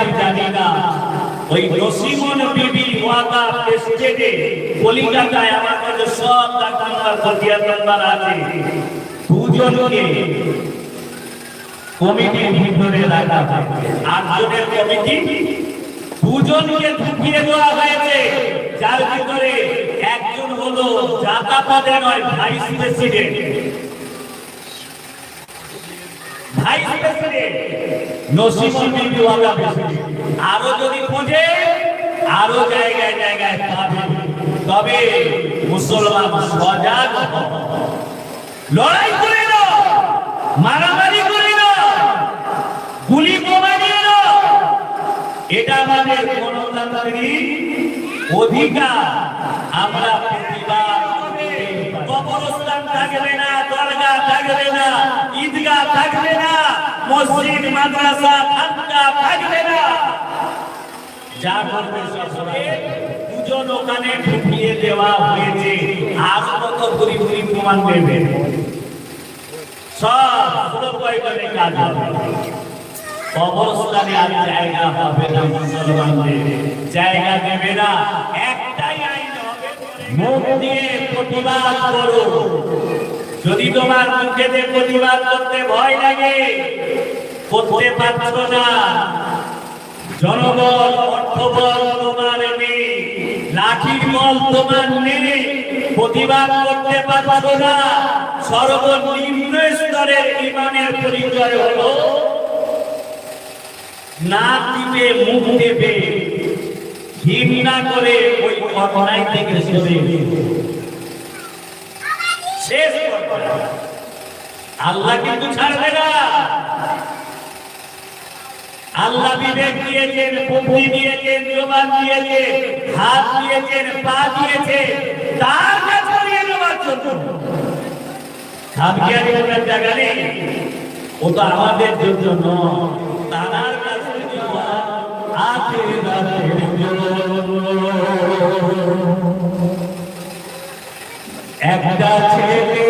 আমি জানি না ওই নসিমন বিবি ওয়াদা স্টেটে কলিকাতায় আমার কাছে সব ডাক্তার খতিয়ান নাম্বার আছে। দুজনকে কমিটির ভিতরে রাখা হয় আটজনের কমিটি, দুজনকে ঢুকিয়ে দেওয়া হয়েছে। যার ভিতরে একজন হলো জাতা পদে নয়, ভাইস প্রেসিডেন্ট। আরও যদি খোঁজে, আরও জায়গায় জায়গায় পাবে। তবে মুসলমান সজাগ লড়াই করে মারামারি করে গুলি বোমা এটা আমাদের গণতান্ত্রিক অধিকার। আমরা প্রতিবাদ কবরস্থান থাকবে না, দরগা থাকবে না। মসজিদ, মাদ্রাসা, খানকা, থাকবে না। যা করবে। দুজন ওখানে ঢুকিয়ে দেওয়া হয়েছে। আজ কত ঘুরি ঘুরি প্রমাণ দেবে। সব জায়গা না। একটাই আইন হবে, মুখ দিয়ে প্রতিবাদ করো। যদি তোমার মুখেতে প্রতিবাদ করতে ভয় লাগে, করতে পারছ না জনবল, অর্থবল তোমার নেই, লাঠির বল তোমার নেই, প্রতিবাদ করতে পারছ না সর্বনিম্ন স্তরের ইমানের পরিচয় হলো, না দিবে মুখ দেবে ঘৃণা করে ওই অন্যায় থেকে শেষ। আল্লাহ কিন্তু ছাড়বে না আল্লাহ বিবেক দিয়েছেন বুদ্ধি দিয়েছেন, জবান দিয়েছেন, হাত দিয়েছেন, পা দিয়েছে তার কাছে নিয়ে নেওয়ার জন্য জায়গা নেই ও তো আমাদের জন্য তার জন্য। একটা ছেলে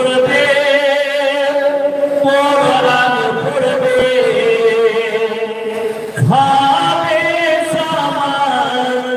পড়বে কোরআন পড়বে হবে সমান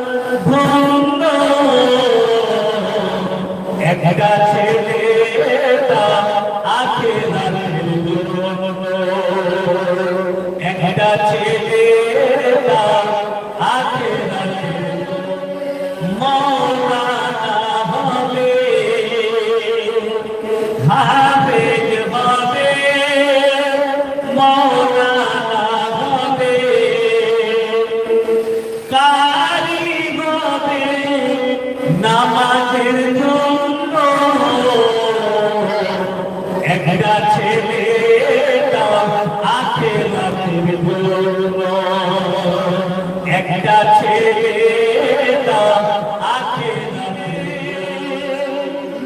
একটা ছেলে তার আখেরাতের জন্য একটা ছেলে তার আখেরাতের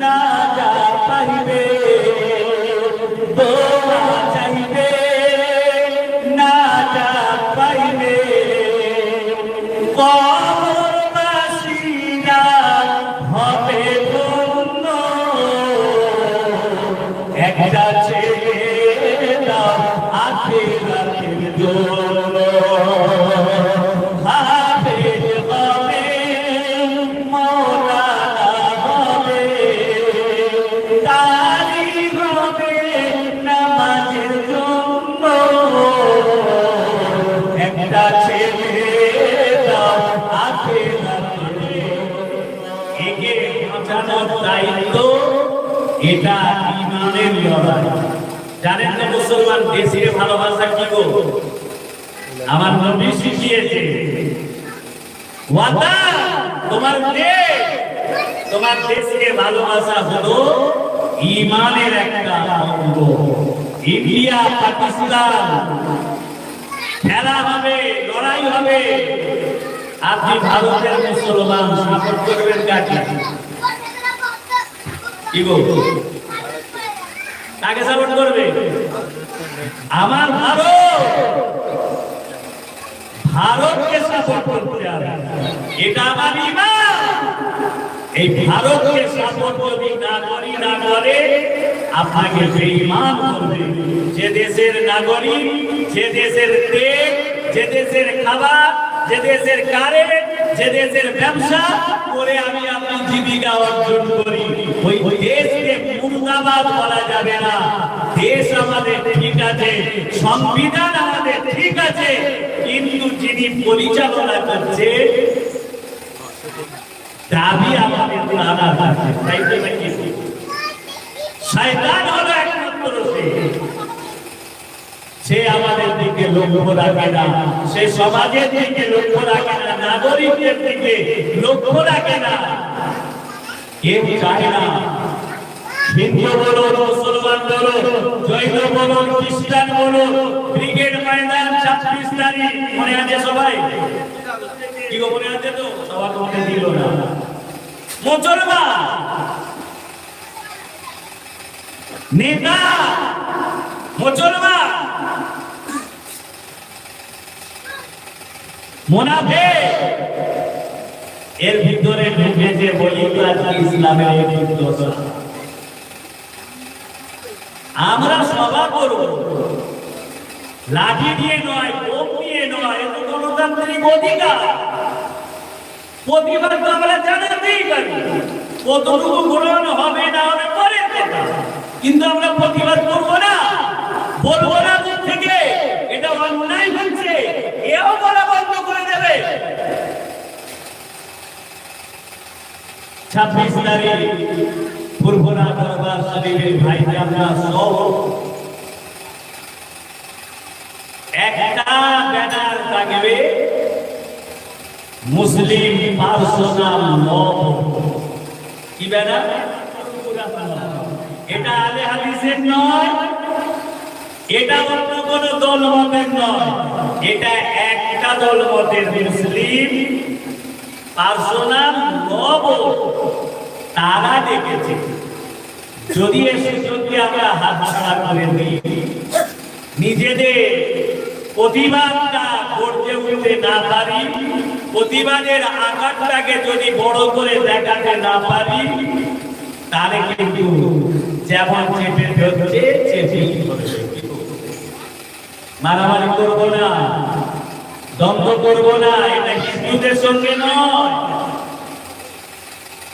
না যা পাইবে দোয়া চাইবে, না যা পাইবে। একে বাঁচানোর দায়িত্ব এটা ইমানের লড়াই। জানেন না মুসলমান দেশের ভালোবাসা কি গো? আমার নবী শিখিয়েছে, ওয়াদা, তোমার দেশ, তোমার দেশকে ভালোবাসা হলো ইমানের একটা অঙ্গ। ইন্ডিয়া, পাকিস্তান, খেলা হবে, লড়াই হবে আপনি ভারতের মুসলমান সাপোর্ট করবেন কাকে? কি কাকে সাপোর্ট করবে? আমার ভারত! ভারতকে সাপোর্ট করতে হবে। এটা আমার ইমান। এই ভারতকে সাপোর্ট যদি না করি, না করে, আপনাকে বেঈমান করবে। যে দেশের নাগরিক, যে দেশের তেল যে দেশের খাবার যে দেশের কারেন্ট, যে দেশের ব্যবসা, করে আমি আপনি জীবিকা অর্জন করি। ওই দেশকে মুর্দাবাদ বলা যাবে না। দেশ আমাদের ঠিক আছে, সংবিধান আমাদের ঠিক আছে, কিন্তু যিনি পরিচালনা করছে, দাবি আমাদের আলাদা আছে তাই তো নাকি শয়তান হলো একমাত্র সে। সে আমাদের লক্ষ্য রাখে না সে সমাজের দিকে লক্ষ্য রাখে না নাগরিকদের দিকে লক্ষ্য রাখে না কেউ চায় না। হিন্দু বলো, মুসলমান বলো, জৈন মনে মনে মনে মুসলমান! মোনাফে এর ভিতরে ঢুকে যে বলি ইসলামের আমরা সভা করব। লাঠি দিয়ে নয়, বোম দিয়ে নয় এত গণতান্ত্রিক অধিকার। প্রতিবাদ তো আমরা জানাতেই পারি। কতটুকু গ্রহণ হবে না হবে পরের কথা কিন্তু আমরা প্রতিবাদ করব না বলব না দূর থেকে এটা অন্যায় হচ্ছে এও বলা বন্ধ করে দেবে ছাব্বিশ তারিখ পূর্বনা দরবার শরীফের ভাই আমরা সব একটা ব্যানার থাকবে মুসলিম পার্সোনাল ল কি ব্যানার? এটা আলে হাদিসের নয়, এটা অন্য কোন দল মতের নয়, এটা একটা দল মতের মুসলিম পার্সোনাল লব তারা দেখেছে। যদি এসে যদি আমরা হাত ছাড়া করে দিই, নিজেদের প্রতিবাদটা করতে উঠতে না পারি, প্রতিবাদের আকারটাকে যদি বড় করে দেখাতে না পারি, তাহলে কিন্তু যেমন চেপে ধরছে, চেপেই মারামারি করব না। দ্বন্দ্ব করব না, এটা হিন্দুদের সঙ্গে নয়।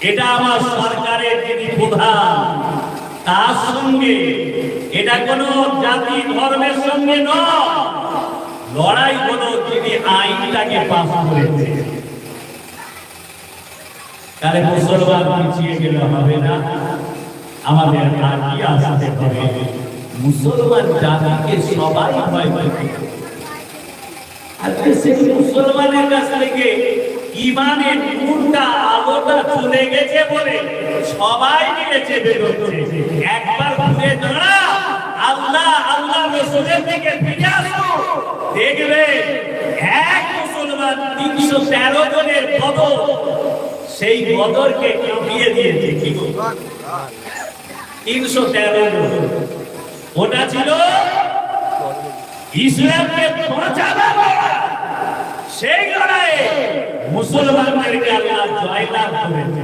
এটা আমার সরকারের যিনি প্রধান, তার সঙ্গে, এটা কোনো জাতি ধর্মের সঙ্গে নয়। লড়াই হলো যিনি আইনটাকে পাস করেছে। তাহলে মুসলমান পিছিয়ে গেলে হবে না। আমাদের আগিয়ে আসতে হবে? মুসলমান জাতিকে সবাই ভয় পায় আজকে সেই মুসলমানের কাছ থেকে ইমানের নূরটা আলোটা চলে গেছে বলে সবাই নিয়েছে বেরোচ্ছে একবার ঘুরে দাঁড়া। আল্লাহ আল্লাহ রসুলের দিকে ফিরে আসো। দেখবে এক মুসলমান তিনশো তেরো জনের বদর সেই বদরকে কাঁপিয়ে দিয়েছে। কি তিনশো তেরো জন। ওটা ছিল ইসলামকে বাঁচাবে বলা। সেই লড়াইয়ে মুসলমানদেরকে আল্লাহ জয়লাভ করেছে